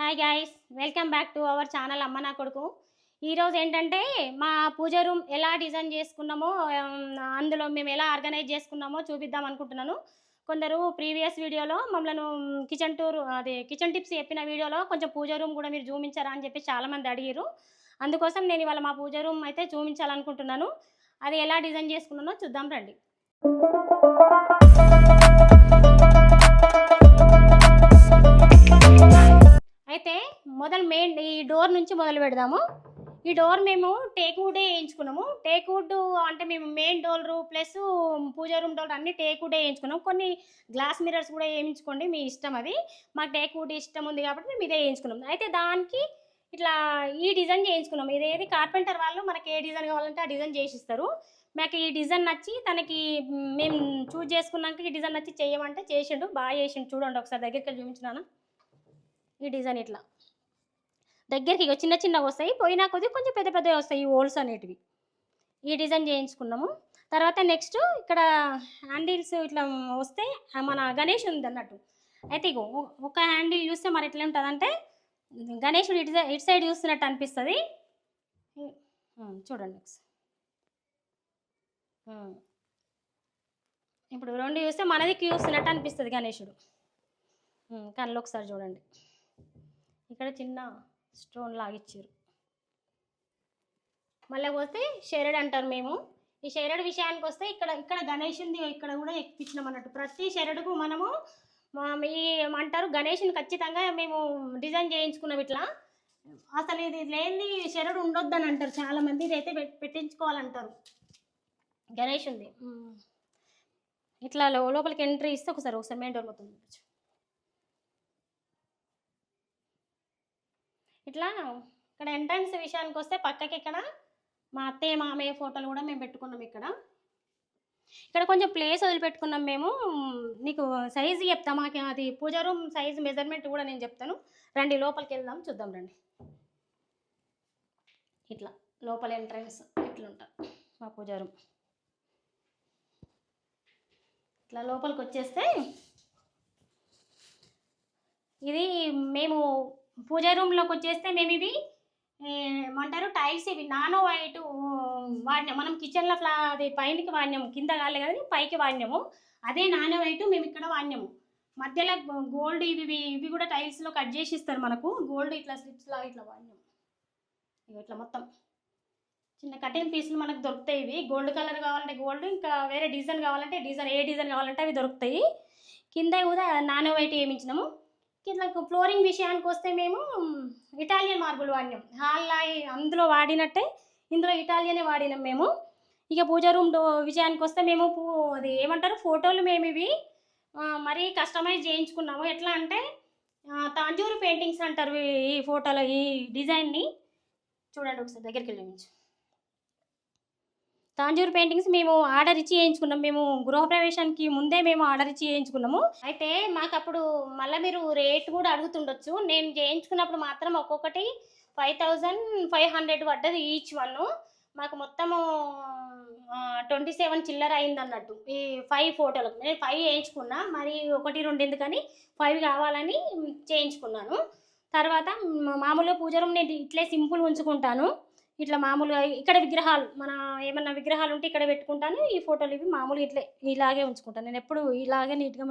Hi guys welcome back to our channel అమ్మ నా కొడుకు ఈరోజు ఏంటంటే మా పూజ రూమ్ ఎలా డిజైన్ చేసుకున్నామో అందులో మేము ఎలా ఆర్గనైజ్ చేసుకున్నామో చూపిద్దాం అనుకుంటున్నాను. కొందరు ప్రీవియస్ వీడియోలో మమ్మల్ని కిచెన్ టూర్ అదే కిచెన్ టిప్స్ చెప్పిన వీడియోలో కొంచెం పూజ రూమ్ కూడా మీరు చూపించారా అని చెప్పి చాలామంది అడిగారు అందుకోసం నేను ఇవాళ మా పూజ రూమ్ అయితే చూపించాలనుకుంటున్నాను. అది ఎలా డిజైన్ చేసుకున్నానో చూద్దాం రండి. మొదలు మెయిన్ ఈ డోర్ నుంచి మొదలు పెడదాము. ఈ డోర్ మేము టేక్వుడే వేయించుకున్నాము. టేక్వుడ్ అంటే మేము main door plus puja room door అన్ని టేక్వుడే వేయించుకున్నాము. కొన్ని గ్లాస్ మిరర్స్ కూడా వేయించుకోండి మీ ఇష్టం అది మాకు టేక్ వుడ్ ఇష్టం ఉంది కాబట్టి మేము ఇదే వేయించుకున్నాం అయితే దానికి ఇట్లా ఈ డిజైన్ చేయించుకున్నాం ఇదేది కార్పెంటర్ వాళ్ళు మనకి ఏ డిజైన్ కావాలంటే ఆ డిజైన్ చేసిస్తారు. మాకు ఈ డిజైన్ నచ్చి తనకి మేము చూజ్ చేసుకున్నాక ఈ డిజైన్ నచ్చి చేయమంటే చేసిండు. బాగా చేసిండు. చూడండి ఒకసారి దగ్గరికి వెళ్ళి చూపించినానా? ఈ డిజైన్ ఇట్లా. దగ్గరికి ఇక చిన్న చిన్నగా వస్తాయి. పోయినా కొద్ది కొంచెం పెద్ద పెద్దగా వస్తాయి ఈ హోల్స్ అనేటివి. ఈ డిజైన్ చేయించుకున్నాము. తర్వాత నెక్స్ట్ ఇక్కడ హ్యాండిల్స్ ఇట్లా వస్తే మన గణేష్ ఉంది అన్నట్టు. అయితే ఇగో ఒక హ్యాండిల్ చూస్తే మరి ఎట్లా ఉంటుంది అంటే గణేషుడు ఇటు ఇటు సైడ్ చూస్తున్నట్టు అనిపిస్తుంది. చూడండి ఇప్పుడు రెండు చూస్తే మనదికి చూస్తున్నట్టు అనిపిస్తుంది గణేషుడు. కళ్ళు ఒకసారి చూడండి. ఇక్కడ చిన్న స్టోన్ లాగిచ్చారు మళ్ళీ పోతే షెరడ్ అంటారు మేము. ఈ షెరడ్ విషయానికి వస్తే ఇక్కడ ఇక్కడ గణేష్ ఇక్కడ కూడా ఎక్కించినాం అన్నట్టు. ప్రతి షెరడుకు మనము ఈ ఏమంటారు గణేష్ని ఖచ్చితంగా మేము డిజైన్ చేయించుకున్నాం ఇట్లా. అసలు ఇది లేని షరడు ఉండొద్దని అంటారు చాలా మంది ఇదైతే పెట్టించుకోవాలంటారు గణేష్ ఉంది ఇట్లా లోపలికి ఎంట్రీ ఇస్తే ఒకసారి ఒకసారి మెయిన్ డోర్ మొత్తం ఇట్లా ఇక్కడ ఎంట్రన్స్ విషయానికి వస్తే పక్కకి ఇక్కడ మా అత్తయ్య మామయ్య ఫోటోలు కూడా మేము పెట్టుకున్నాం ఇక్కడ. ఇక్కడ కొంచెం ప్లేస్ వదిలిపెట్టుకున్నాం మేము. నీకు సైజు చెప్తా మాకు అది పూజ రూమ్ సైజు మెజర్మెంట్ కూడా నేను చెప్తాను. రండి లోపలికి వెళ్దాం చూద్దాం రండి. ఇట్లా లోపల ఎంట్రన్స్ ఇట్లుంటారు మా పూజా రూమ్ ఇట్లా లోపలికి వచ్చేస్తే ఇది మేము పూజ రూమ్లోకి వచ్చేస్తే మేము ఇవి ఏమంటారు టైల్స్ ఇవి నానో వైట్ వాడినాం మనం కిచెన్లో ఫ్లా అది పైనకి వాడినాము కింద కాలే కానీ పైకి వాడినాము. అదే నానో వైట్ మేము ఇక్కడ వాడినాము. మధ్యలో గోల్డ్ ఇవి ఇవి కూడా టైల్స్లో కట్ చేసి ఇస్తారు మనకు. గోల్డ్ ఇట్లా స్లిప్స్ లాగా ఇట్లా వాడినాము. ఇవి ఇట్లా మొత్తం. చిన్న కటింగ్ పీసులు మనకు దొరుకుతాయి ఇవి. గోల్డ్ కలర్ కావాలంటే గోల్డ్ ఇంకా వేరే డిజైన్ కావాలంటే డిజైన్ ఏ డిజైన్ కావాలంటే అవి దొరుకుతాయి. కింద కూడా నానో వైట్ వేయించినాము. కింద ఫ్లోరింగ్ విషయానికి వస్తే మేము ఇటాలియన్ మార్బుల్ వాడినాం. హాల్ అందులో వాడినట్టే ఇందులో ఇటాలియనే వాడినాం మేము. ఇక పూజ రూమ్ డో విషయానికి వస్తే మేము పూ అది ఏమంటారు? ఫోటోలు మేము ఇవి మరీ కస్టమైజ్ చేయించుకున్నాము. ఎట్లా అంటే తాంజూరు పెయింటింగ్స్ అంటారు ఈ- ఫోటోలో ఈ డిజైన్ని. చూడండి ఒకసారి దగ్గరికి వెళ్ళి తాంజూరు పెయింటింగ్స్ మేము ఆర్డర్ ఇచ్చి చేయించుకున్నాం మేము గృహప్రవేశానికి ముందే మేము ఆర్డర్ ఇచ్చి చేయించుకున్నాము అయితే మాకు అప్పుడు మళ్ళీ మీరు రేట్ కూడా అడుగుతుండొచ్చు. నేను చేయించుకున్నప్పుడు మాత్రం ఒక్కొక్కటి ఫైవ్ థౌజండ్ ఫైవ్ హండ్రెడ్ పడ్డది ఈచ్ వన్ మాకు మొత్తము ట్వంటీ సెవెన్ చిల్లర అయింది అన్నట్టు ఈ ఫైవ్ ఫోటోలకు నేను ఫైవ్ చేయించుకున్నా మరి ఒకటి రెండు ఎందుకని ఫైవ్ కావాలని చేయించుకున్నాను. తర్వాత మామూలుగా పూజ రూమ్ నేను ఇట్లే సింపుల్ ఉంచుకుంటాను. ఇట్లా మామూలుగా ఇక్కడ విగ్రహాలు మన ఏమన్నా విగ్రహాలు ఉంటే ఇక్కడ పెట్టుకుంటాను. ఈ ఫోటోలు ఇవి మామూలుగా ఇట్లే ఇలాగే ఉంచుకుంటాను. నేను ఎప్పుడు ఇలాగే నీట్గా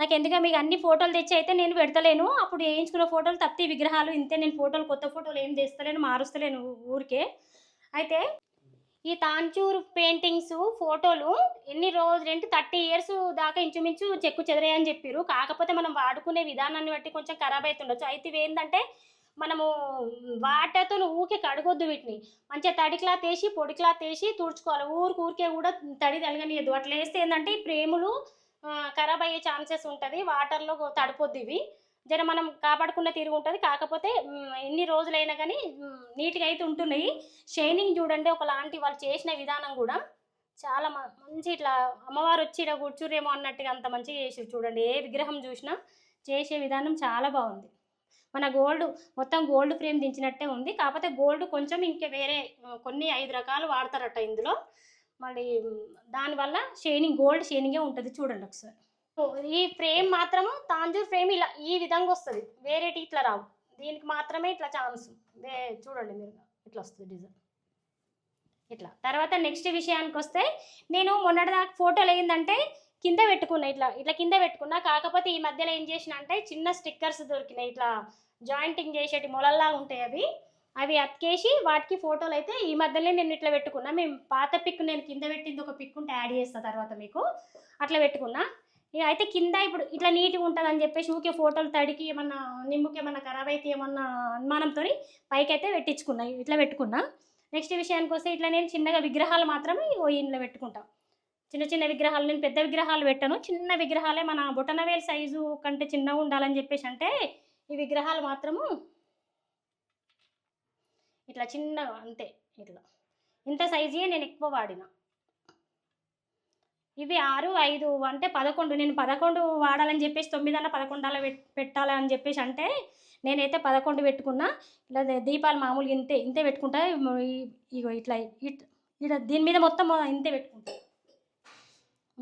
నాకు ఎందుకంటే మీకు అన్ని ఫోటోలు తెచ్చి అయితే నేను పెడతలేను. అప్పుడు వేయించుకున్న ఫోటోలు తప్పితే విగ్రహాలు ఇంతే. నేను ఫోటోలు కొత్త ఫోటోలు ఏం తెస్తలేను మారుస్తలేను ఊరికే. అయితే ఈ తాంచూరు పెయింటింగ్స్ ఫోటోలు ఎన్ని రోజులు ఏంటి థర్టీ ఇయర్స్ దాకా ఇంచుమించు చెక్కు చెదరాయని చెప్పారు కాకపోతే మనం వాడుకునే విధానాన్ని బట్టి కొంచెం ఖరాబ్ అవుతుండొచ్చు అయితే ఏంటంటే మనము వాటర్తో ఊకే కడగొద్దు వీటిని. మంచిగా తడి క్లాత్ వేసి పొడి క్లాత్ వేసి తుడుచుకోవాలి. ఊరికి ఊరికే కూడా తడి తలగనియద్దు. అట్లా వేస్తే ఏంటంటే ఈ ప్రేములు ఖరాబ్ అయ్యే ఛాన్సెస్ ఉంటుంది. వాటర్లో తడిపోద్ది ఇవి. జర మనం కాపాడుకున్న తీరు ఉంటుంది. కాకపోతే ఎన్ని రోజులైనా కానీ నీట్గా అయితే ఉంటున్నాయి. షైనింగ్ చూడండి ఒకలాంటి వాళ్ళు చేసిన విధానం కూడా చాలా మ- మంచి ఇట్లా అమ్మవారు వచ్చి ఇక్కడ కూర్చురేమో అన్నట్టుగా అంత మంచిగా చేసి చూడండి. ఏ విగ్రహం చూసినా చేసే విధానం చాలా బాగుంది. మన గోల్డ్ మొత్తం గోల్డ్ ఫ్రేమ్ దించినట్టే ఉంది. కాకపోతే గోల్డ్ కొంచెం ఇంకా వేరే కొన్ని ఐదు రకాలు వాడతారట ఇందులో. మళ్ళీ దానివల్ల షైనింగ్ గోల్డ్ షేనింగే ఉంటుంది చూడండి ఒకసారి. ఈ ఫ్రేమ్ మాత్రము తాంజూర్ ఫ్రేమ్ ఇలా ఈ విధంగా వస్తుంది. వేరేటి ఇట్లా రావు. దీనికి మాత్రమే ఇట్లా ఛాన్స్ చూడండి మీరు ఇట్లా వస్తుంది డిజైన్. ఇట్లా. తర్వాత నెక్స్ట్ విషయానికి వస్తే నేను మొన్నటిదాకా ఫోటోలు ఏంటంటే కింద పెట్టుకున్నా ఇట్లా ఇట్లా కింద పెట్టుకున్నా కాకపోతే ఈ మధ్యలో ఏం చేసిన అంటే చిన్న స్టిక్కర్స్ దొరికినాయి ఇట్లా జాయింటింగ్ చేసేటి మొలల్లా ఉంటాయి అవి. అవి అతికేసి వాటికి ఫోటోలు అయితే ఈ మధ్యలో నేను ఇట్లా పెట్టుకున్నా. మేము పాత పిక్ నేను కింద పెట్టింది ఒక పిక్ ఉంటే యాడ్ చేస్తా తర్వాత మీకు. అట్లా పెట్టుకున్నా. ఇక అయితే కింద ఇప్పుడు ఇట్లా నీట్గా ఉంటుంది అని చెప్పేసి ఊకే ఫోటోలు తడికి ఏమన్నా నిమ్ముకి ఏమన్నా ఖరాబ్ అయితే ఏమన్నా అనుమానంతో పైకి అయితే పెట్టించుకున్నా ఇట్లా పెట్టుకున్నా. నెక్స్ట్ విషయానికి వస్తే ఇట్లా నేను చిన్నగా విగ్రహాలు మాత్రమే ఓ ఇంట్లో పెట్టుకుంటాను చిన్న చిన్న విగ్రహాలు నేను పెద్ద విగ్రహాలు పెట్టాను. చిన్న విగ్రహాలే మన బొటనవేలు సైజు కంటే చిన్నగా ఉండాలని చెప్పేసి అంటే ఈ విగ్రహాలు మాత్రము ఇట్లా చిన్నగా అంతే ఇట్లా. ఇంత సైజే నేను ఎక్కువ వాడిన. ఇవి ఆరు ఐదు అంటే పదకొండు. నేను పదకొండు వాడాలని చెప్పేసి తొమ్మిదన్న పదకొండాల పెట్టాలి అని చెప్పేసి అంటే నేనైతే పదకొండు పెట్టుకున్నా. ఇలా దీపాలు మామూలుగా ఇంతే ఇంతే పెట్టుకుంటా. ఇగో ఇట్లా ఇట్ ఇట్లా దీని మీద మొత్తం ఇంతే పెట్టుకుంటా.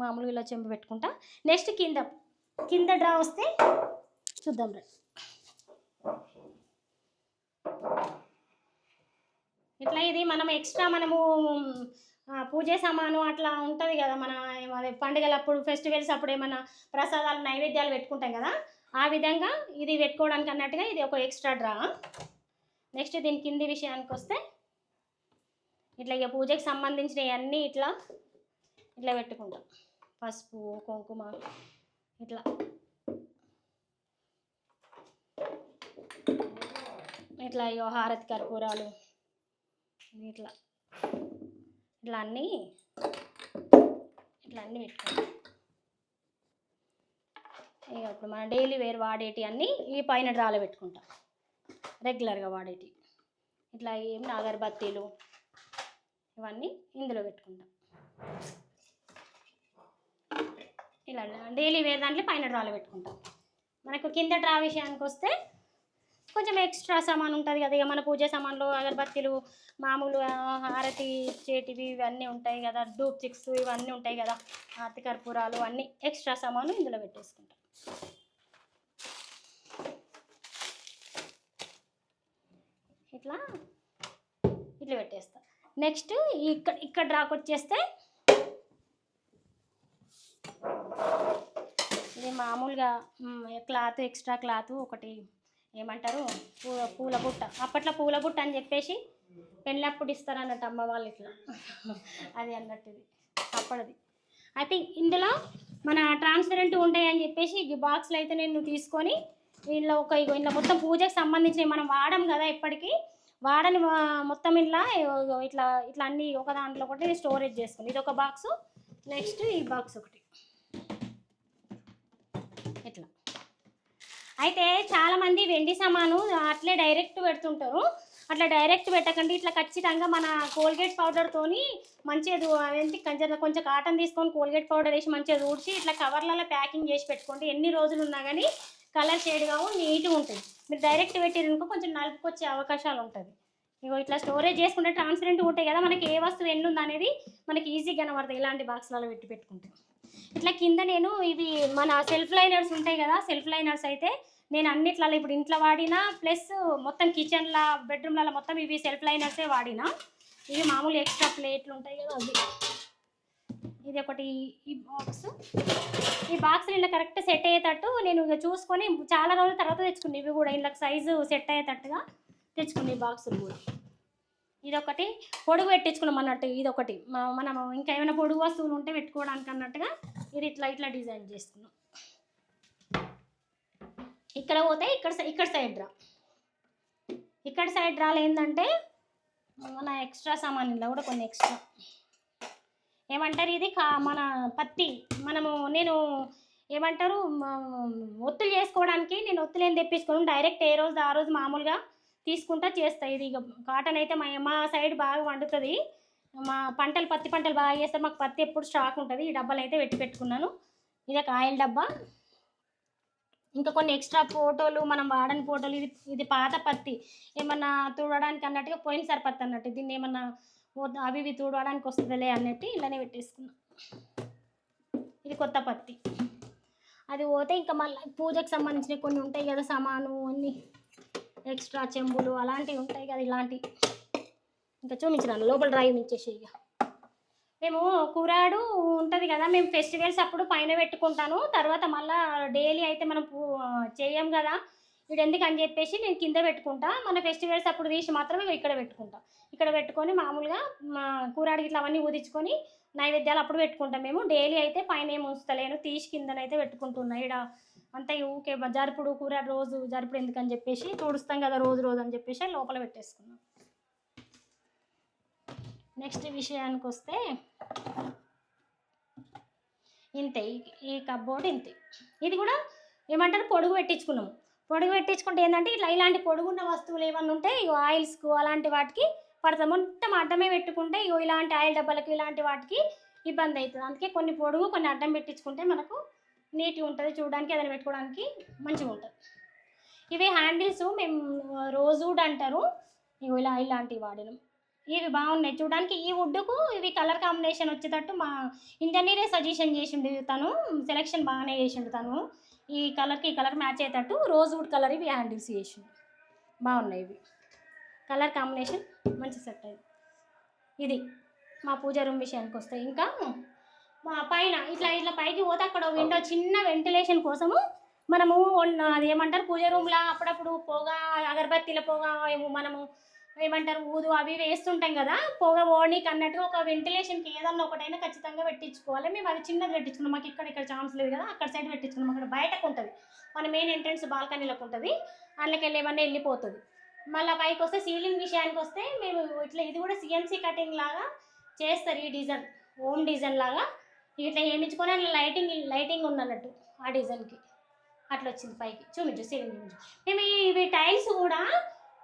మామూలుగా ఇలా చెంపు పెట్టుకుంటా. నెక్స్ట్ కింద కింద డ్రా వస్తే చూద్దాం రా. ఇట్లా ఇది మనం ఎక్స్ట్రా మనము పూజ సామాను అట్లా ఉంటుంది కదా మన అదే పండుగలప్పుడు ఫెస్టివల్స్ అప్పుడు ఏమైనా ప్రసాదాలు నైవేద్యాలు పెట్టుకుంటాం కదా? ఆ విధంగా ఇది పెట్టుకోవడానికి అన్నట్టుగా ఇది ఒక ఎక్స్ట్రా డ్రా. నెక్స్ట్ దీని కింది విషయానికి వస్తే ఇట్లా ఇక పూజకి సంబంధించినవి అన్నీ ఇట్లా ఇట్లా పెట్టుకుంటాం. పసుపు కుంకుమ ఇట్లా. ఇట్లా అయ్యో హారతి కర్పూరాలు ఇట్లా. ఇట్లా అన్నీ ఇట్లా అన్నీ పెట్టుకుంటాం. ఇక ఇప్పుడు మనం డైలీ వేర్ వాడేటి అన్నీ ఈ పైన డ్రాలో పెట్టుకుంటాం. రెగ్యులర్గా వాడేటి. ఇట్లా ఏం అగరబత్తీలు ఇవన్నీ ఇందులో పెట్టుకుంటాం. ఇలా డైలీ వేరే దాంట్లో పైన డ్రాలో పెట్టుకుంటాం. మనకు కింద డ్రా విషయానికి వస్తే కొంచెం ఎక్స్ట్రా సామాన్ ఉంటుంది కదా. ఇక మన పూజ సామాన్లు అగరబత్తీలు మామూలు హారతి చేటివి ఇవన్నీ ఉంటాయి కదా. డూప్ చిక్స్ ఇవన్నీ ఉంటాయి కదా. ఆతి కర్పూరాలు అన్నీ ఎక్స్ట్రా సామాను ఇందులో పెట్టేసుకుంటాం. ఇట్లా ఇట్లా పెట్టేస్తాం. నెక్స్ట్ ఇక్కడ ఇక్కడ డ్రాకొచ్చేస్తే వచ్చేస్తే మామూలుగా క్లాత్ ఎక్స్ట్రా క్లాత్ ఒకటి ఏమంటారు? పూ పూల బుట్ట. అప్పట్లో పూల బుట్ట అని చెప్పేసి పెళ్ళప్పుడు ఇస్తారు అన్నట్టు అమ్మ వాళ్ళు ఇట్లా. అది అన్నట్టు ఇది అప్పటిది అయితే ఇందులో మన ట్రాన్స్పరెంట్ ఉంటాయని చెప్పేసి ఈ బాక్స్లో అయితే నేను తీసుకొని ఇందులో ఒక ఇగో మొత్తం పూజకి సంబంధించినవి మనం వాడం కదా ఇప్పటికీ వాడని మొత్తం ఇలా ఇట్లా ఇట్లా అన్ని ఒక దాంట్లో ఒకటి స్టోరేజ్ చేసుకుని. ఇది ఒక బాక్స్ నెక్స్ట్ ఈ బాక్స్ ఒకటి ఇట్లా అయితే చాలామంది వెండి సామాను అట్లే డైరెక్ట్ పెడుతుంటారు. అట్లా డైరెక్ట్ పెట్టకండి. ఇట్లా ఖచ్చితంగా మన కోల్గేట్ పౌడర్తోని మంచిగా ఏంటి అదేంటి కొంచెం కొంచెం కాటన్ తీసుకొని కోల్గేట్ పౌడర్ వేసి మంచిగా ఊడ్చి ఇట్లా కవర్లలో ప్యాకింగ్ చేసి పెట్టుకోండి. ఎన్ని రోజులు ఉన్నా కానీ కలర్ షేడ్ కావు నీట్గా ఉంటుంది. మీరు డైరెక్ట్ పెట్టిరనుకో కొంచెం నలుపుకొచ్చే అవకాశాలు ఉంటుంది. ఇగో ఇట్లా స్టోరేజ్ చేసుకుంటే ట్రాన్స్పరెంట్ ఉంటాయి కదా. మనకి ఏ వస్తువు ఎన్ని ఉంది అనేది మనకి ఈజీగా కనబడుతుంది ఇలాంటి బాక్స్లలో పెట్టి పెట్టుకుంటే. ఇట్లా కింద నేను ఇవి మన సెల్ఫ్ లైనర్స్ ఉంటాయి కదా సెల్ఫ్ లైనర్స్ అయితే నేను అన్నిట్లలో ఇప్పుడు ఇంట్లో వాడినా ప్లస్ మొత్తం కిచెన్లో బెడ్రూమ్లలో మొత్తం ఇవి సెల్ఫ్ లైనర్సే వాడినా. ఇవి మామూలు ఎక్స్ట్రా ప్లేట్లు ఉంటాయి కదా అవి. ఇది ఒకటి ఈ బాక్స్ ఈ బాక్స్ నిన్న కరెక్ట్ సెట్ అయ్యేటట్టు నేను ఇక చూసుకొని చాలా రోజుల తర్వాత తెచ్చుకున్నాను ఇవి కూడా ఇలా సైజు సెట్ అయ్యేటట్టుగా తెచ్చుకున్నాను ఈ బాక్సులు కూడా. ఇదొకటి. పొడుగు పెట్టించుకున్నాం అన్నట్టు ఇది ఒకటి మనం ఇంకా ఏమైనా పొడుగు వస్తువులు ఉంటే పెట్టుకోవడానికి అన్నట్టుగా ఇది ఇట్లా ఇట్లా డిజైన్ చేసుకున్నాం ఇక్కడ పోతే ఇక్కడ ఇక్కడ సైడ్ డ్రా ఇక్కడ సైడ్ డ్రాలు ఏంటంటే మన ఎక్స్ట్రా సామాన్ ఇలా కూడా కొన్ని ఎక్స్ట్రా. ఏమంటారు ఇది? కా మన పత్తి. మనము నేను ఏమంటారు ఒత్తులు చేసుకోవడానికి నేను ఒత్తులు ఏం తెప్పించుకోను డైరెక్ట్ ఏ రోజు ఆ రోజు మామూలుగా తీసుకుంటా చేస్తాయి ఇది ఇక కాటన్ అయితే మా మా సైడ్ బాగా వండుతుంది. మా పంటలు పత్తి పంటలు బాగా చేస్తారు. మాకు పత్తి ఎప్పుడు స్టాక్ ఉంటుంది. ఈ డబ్బాలు అయితే పెట్టి పెట్టుకున్నాను. ఇది ఒక ఆయిల్ డబ్బా. ఇంకా కొన్ని ఎక్స్ట్రా ఫోటోలు మనం వాడని ఫోటోలు ఇది ఇది పాత పత్తి. ఏమన్నా తుడవడానికి అన్నట్టుగా పోయినసారి పత్తి అన్నట్టు. దీన్ని ఏమన్నా అవి ఇవి తుడవడానికి వస్తుందిలే అన్నట్టు ఇలానే పెట్టేసుకున్నాం. ఇది కొత్త పత్తి. అది పోతే ఇంకా మళ్ళీ పూజకు సంబంధించిన కొన్ని ఉంటాయి కదా సామాను అన్నీ. ఎక్స్ట్రా చెంబులు అలాంటివి ఉంటాయి కదా ఇలాంటివి ఇంకా చూపించినాను లోపల డ్రైవ్ ఇచ్చేసి ఇక. మేము కూరాడు ఉంటుంది కదా మేము ఫెస్టివల్స్ అప్పుడు పైన పెట్టుకుంటాను తర్వాత మళ్ళీ డైలీ అయితే మనం చేయం కదా. వీడు ఎందుకు అని చెప్పేసి నేను కింద పెట్టుకుంటా మన ఫెస్టివల్స్ అప్పుడు తీసి మాత్రమే ఇక్కడ పెట్టుకుంటాం. ఇక్కడ పెట్టుకొని మామూలుగా మా కూరాడికి ఇట్లా అవన్నీ ఊదించుకొని నైవేద్యాలు అప్పుడు పెట్టుకుంటాం మేము. డైలీ అయితే పైన ఏం ఉంచుతలేను తీసి కిందనైతే పెట్టుకుంటున్నా. ఇక్కడ అంతే ఊకే జరుపుడు కూర రోజు జరుపుడు ఎందుకని చెప్పేసి తుడుస్తాం కదా రోజు రోజు అని చెప్పేసి లోపల పెట్టేసుకున్నాం. నెక్స్ట్ విషయానికి వస్తే ఇంతే ఈ- ఈ కబ్బోర్డ్ ఇంతే. ఇది కూడా ఏమంటారు? పొడుగు పెట్టించుకున్నాము పొడుగు పెట్టించుకుంటే ఏంటంటే ఇట్లా ఇలాంటి పొడుగున్న వస్తువులు ఏమన్నా ఉంటే ఇగో ఆయిల్స్కు అలాంటి వాటికి పడతాం. మొత్తం అడ్డమే పెట్టుకుంటే ఇగో ఇలాంటి ఆయిల్ డబ్బాలకు ఇలాంటి వాటికి ఇబ్బంది అవుతుంది అందుకే కొన్ని పొడుగు కొన్ని అడ్డం పెట్టించుకుంటే మనకు నీట్గా ఉంటుంది చూడడానికి ఏదైనా పెట్టుకోవడానికి మంచిగా ఉంటుంది. ఇవి హ్యాండిల్స్ మేము రోజుడ్ అంటారు. ఇగో ఇలా ఇలాంటివి వాడినాం ఇవి బాగున్నాయి. చూడడానికి ఈ వుడ్కు ఇవి కలర్ కాంబినేషన్ వచ్చేటట్టు మా ఇంజనీరే సజెషన్ చేసిండు తను. సెలెక్షన్ బాగానే చేసిండు తను. ఈ కలర్కి ఈ కలర్ మ్యాచ్ అయ్యేటట్టు రోజ్ వుడ్ కలర్ ఇవి హ్యాండిల్స్ చేసిండు. బాగున్నాయి ఇవి. కలర్ కాంబినేషన్ మంచి సెట్ అయింది. ఇది మా పూజ రూమ్ విషయానికి వస్తే. ఇంకా పైన ఇట్లా ఇట్లా పైకి పోతే అక్కడ విండో చిన్న వెంటిలేషన్ కోసము మనము అది ఏమంటారు పూజ రూమ్లో అప్పుడప్పుడు పొగ అగరబత్తీల పొగ ఏమో మనము ఏమంటారు ఊదు అవి వేస్తుంటాం కదా పొగ ఓనికి అన్నట్టు ఒక వెంటిలేషన్కి ఏదన్నా ఒకటైనా ఖచ్చితంగా పెట్టించుకోవాలి. మేము అది చిన్నది పెట్టించుకున్నాం. మాకు ఇక్కడ ఇక్కడ ఛాన్స్ లేదు కదా అక్కడ సైడ్ పెట్టించుకున్నాం. అక్కడ బయటకు ఉంటుంది. మన మెయిన్ ఎంట్రన్స్ బాల్కనీలోకి ఉంటుంది. అందులోకి వెళ్ళి ఏమన్నా వెళ్ళిపోతుంది. మళ్ళీ పైకి వస్తే సీలింగ్ విషయానికి వస్తే మేము ఇట్లా ఇది కూడా సిఎన్సీ కటింగ్ లాగా చేస్తారు ఈ డిజైన్ హోమ్ డిజైన్ లాగా. ఇట్లా ఏమించుకొని అందులో లైటింగ్ లైటింగ్ ఉందన్నట్టు ఆ డిజైన్కి అట్లా వచ్చింది పైకి. చూపించు సీలింగ్ చూపించు. మేము ఇవి టైల్స్ కూడా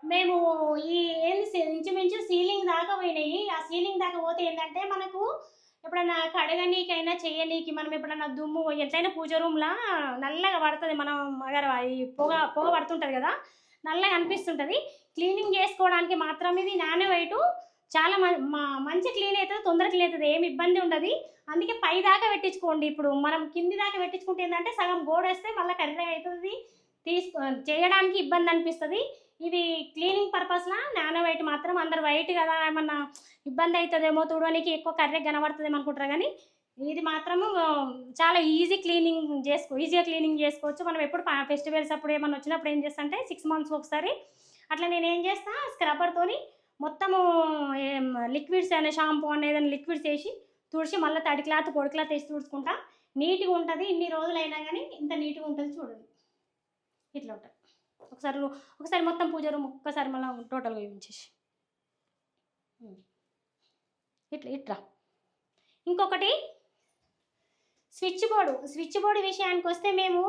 మేము ఈ ఏంది ఇంచుమించు సీలింగ్ దాకా పోయినాయి. ఆ సీలింగ్ దాకా పోతే ఏంటంటే మనకు ఎప్పుడన్నా కడగనీకైనా చేయనీకి మనం ఎప్పుడన్నా దుమ్ము ఎట్లయినా పూజ రూమ్లా నల్లగా పడుతుంది. మనం మగర ఈ పొగ పొగ పడుతుంటుంది కదా నల్లగా అనిపిస్తుంటుంది. క్లీనింగ్ చేసుకోవడానికి మాత్రం ఇది నానే వైటు. చాలా మ- మంచి క్లీన్ అవుతుంది తొందరగా క్లీన్ అవుతుంది ఏమి ఇబ్బంది ఉండదు. అందుకే పై దాకా పెట్టించుకోండి. ఇప్పుడు మనం కింది దాకా పెట్టించుకుంటే ఏంటంటే సగం గోడ వేస్తే మళ్ళీ కర్రీ అవుతుంది తీసుకో చేయడానికి ఇబ్బంది అనిపిస్తుంది. ఇవి క్లీనింగ్ పర్పస్న నానో వైట్ మాత్రం అందరు వైట్ కదా ఏమన్నా ఇబ్బంది అవుతుందేమో తుడవనికి ఎక్కువ కర్రీ కనబడుతుందేమో అనుకుంటారు. కానీ ఇది మాత్రము చాలా ఈజీ క్లీనింగ్ చేసుకో ఈజీగా క్లీనింగ్ చేసుకోవచ్చు. మనం ఎప్పుడు ఫెస్టివల్స్ అప్పుడు ఏమన్నా వచ్చినప్పుడు ఏం చేస్తా అంటే సిక్స్ మంత్స్ ఒకసారి అట్లా నేను ఏం చేస్తా స్క్రబ్బర్తోని మొత్తము లిక్విడ్స్ అనే షాంపూ అనేది లిక్విడ్స్ వేసి తుడిచి మళ్ళీ తడి క్లాత్ పొడి క్లాత్ వేసి తుడుచుకుంటా. నీట్గా ఉంటుంది ఇన్ని రోజులైనా కానీ ఇంత నీట్గా ఉంటుంది చూడండి. ఇట్లా ఉంటుంది. ఒకసారి ఒకసారి మొత్తం పూజ రూమ్ ఒక్కసారి మళ్ళీ టోటల్గా ఉంచేసి ఇట్లా ఇట్లా ఇంకొకటి స్విచ్ బోర్డు స్విచ్ బోర్డు విషయానికి వస్తే మేము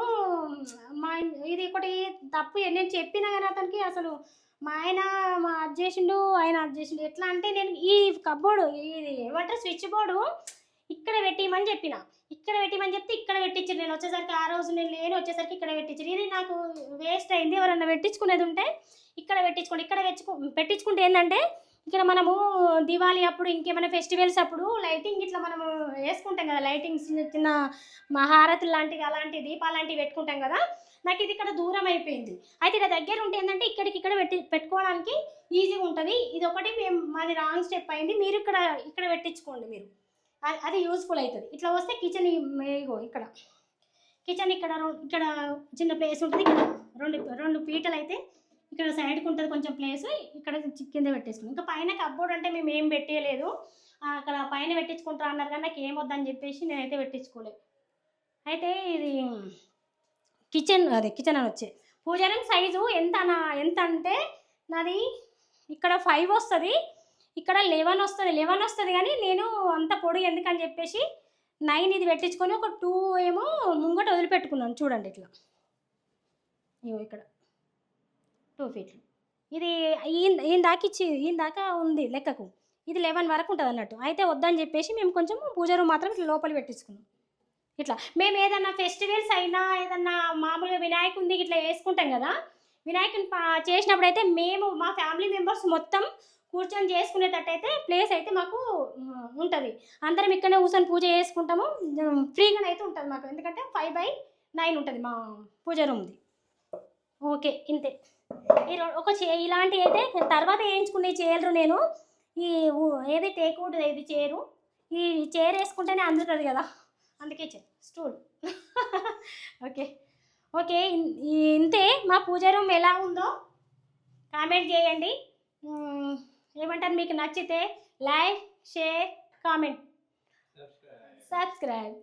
మా ఇది ఒకటి తప్పు నేను చెప్పినా కానీ అతనికి అసలు మా ఆయన మా అది చేసిండు ఆయన అది చేసిండు. ఎట్లా అంటే నేను ఈ కబ్బోర్డు ఇది ఏమంటారు స్విచ్ బోర్డు ఇక్కడ పెట్టిమని చెప్పిన. ఇక్కడ పెట్టిమని చెప్తే ఇక్కడ పెట్టించారు నేను వచ్చేసరికి ఆ రోజు నేను లేని వచ్చేసరికి ఇక్కడ పెట్టించారు ఇది నాకు వేస్ట్ అయింది. ఎవరన్నా పెట్టించుకునేది ఉంటే ఇక్కడ పెట్టించుకోండి. ఇక్కడ తెచ్చుకో పెట్టించుకుంటే ఏంటంటే ఇక్కడ మనము దివాళీ అప్పుడు ఇంకేమైనా ఫెస్టివల్స్ అప్పుడు లైటింగ్ ఇట్లా మనం వేసుకుంటాం కదా. లైటింగ్స్ చిన్న చిన్న మహారతి లాంటివి అలాంటి దీపాలు లాంటివి పెట్టుకుంటాం కదా. నాకు ఇది ఇక్కడ దూరం అయిపోయింది. అయితే ఇక్కడ దగ్గర ఉంటే ఏంటంటే ఇక్కడికి ఇక్కడ పెట్టి పెట్టుకోవడానికి ఈజీగా ఉంటుంది. ఇది ఒకటి మేము మాది రాంగ్ స్టెప్ అయింది. మీరు ఇక్కడ ఇక్కడ పెట్టించుకోండి మీరు. అది యూస్ఫుల్ అవుతుంది ఇట్లా వస్తే కిచెన్ ఇగో ఇక్కడ. కిచెన్ ఇక్కడ ఇక్కడ చిన్న ప్లేస్ ఉంటుంది. ఇక్కడ రెండు రెండు పీటలు అయితే ఇక్కడ సైడ్కి ఉంటుంది కొంచెం ప్లేస్ ఇక్కడ కింద పెట్టేసుకున్నాం. ఇంకా పైన కబ్బోర్డ్ అంటే మేము ఏం పెట్టేయలేదు. అక్కడ పైన పెట్టించుకుంటా అన్నారు కానీ నాకు ఏమొద్దని చెప్పేసి నేనైతే పెట్టించుకోలేదు అయితే ఇది కిచెన్ అదే కిచెన్ అని వచ్చే. పూజారం సైజు ఎంత నా ఎంత అంటే నాది ఇక్కడ ఫైవ్ వస్తుంది ఇక్కడ లెవెన్ వస్తుంది లెవెన్ వస్తుంది కానీ నేను అంత పొడి ఎందుకని చెప్పేసి నైన్ ఇది పెట్టించుకొని ఒక టూ ఏమో ముంగట వదిలిపెట్టుకున్నాను. చూడండి ఇట్లా. ఇగో ఇక్కడ. టూ ఫీట్లు ఇది ఈయన ఈయన దాకా ఇచ్చి ఈయన దాకా ఉంది లెక్కకు. ఇది లెవెన్ వరకు ఉంటుంది అన్నట్టు అయితే వద్దని చెప్పేసి మేము కొంచెం పూజ రూమ్ మాత్రం ఇట్లా లోపల పెట్టించుకున్నాం. ఇట్లా. మేము ఏదన్నా ఫెస్టివల్స్ అయినా ఏదన్నా మామూలుగా వినాయకుడికి ఇట్లా వేసుకుంటాం కదా వినాయకుని పా- చేసినప్పుడు అయితే మేము మా ఫ్యామిలీ మెంబర్స్ మొత్తం కూర్చొని చేసుకునేటట్టయితే ప్లేస్ అయితే మాకు ఉంటుంది. అందరం ఇక్కడనే కూర్చొని పూజ చేసుకుంటాము. ఫ్రీగానే అయితే ఉంటుంది మాకు. ఎందుకంటే ఫైవ్ బై నైన్ ఉంటుంది మా పూజ రూమ్ది. ఓకే ఇంతే. ఈ ఒక చే ఇలాంటి అయితే తర్వాత వేయించుకునే చీరలు నేను ఈ ఏది టేక్వుడ్ ఇది చీరు ఈ చీర వేసుకుంటేనే అందుతుంది కదా. అందుకే చీర స్టూల్. ఓకే. ఓకే ఇంతే. మా పూజ రూమ్ ఎలా ఉందో కామెంట్ చేయండి. ఏమంటారు మీకు నచ్చితే లైక్ షేర్ కామెంట్. సబ్స్క్రైబ్.